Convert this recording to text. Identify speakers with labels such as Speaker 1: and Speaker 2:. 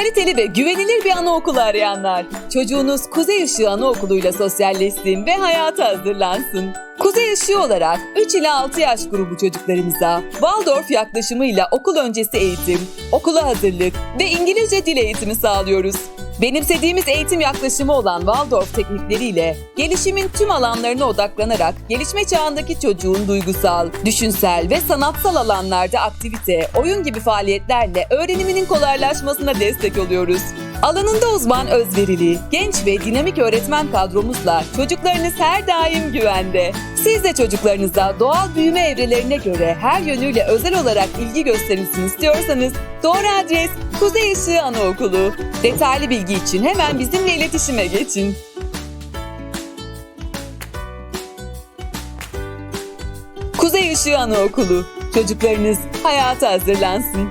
Speaker 1: Kaliteli ve güvenilir bir anaokulu arayanlar. Çocuğunuz Kuzey Işığı Anaokulu'yla sosyalleşsin ve hayata hazırlansın. Kuzey Işığı olarak 3 ila 6 yaş grubu çocuklarımıza Waldorf yaklaşımıyla okul öncesi eğitim, okula hazırlık ve İngilizce dil eğitimi sağlıyoruz. Benimsediğimiz eğitim yaklaşımı olan Waldorf teknikleriyle gelişimin tüm alanlarına odaklanarak gelişme çağındaki çocuğun duygusal, düşünsel ve sanatsal alanlarda aktivite, oyun gibi faaliyetlerle öğreniminin kolaylaşmasına destek oluyoruz. Alanında uzman özverili, genç ve dinamik öğretmen kadromuzla çocuklarınız her daim güvende. Siz de çocuklarınıza doğal büyüme evrelerine göre her yönüyle özel olarak ilgi gösterilsin istiyorsanız doğru adres Kuzey Işığı Anaokulu. Detaylı bilgi için hemen bizimle iletişime geçin. Kuzey Işığı Anaokulu. Çocuklarınız hayata hazırlansın.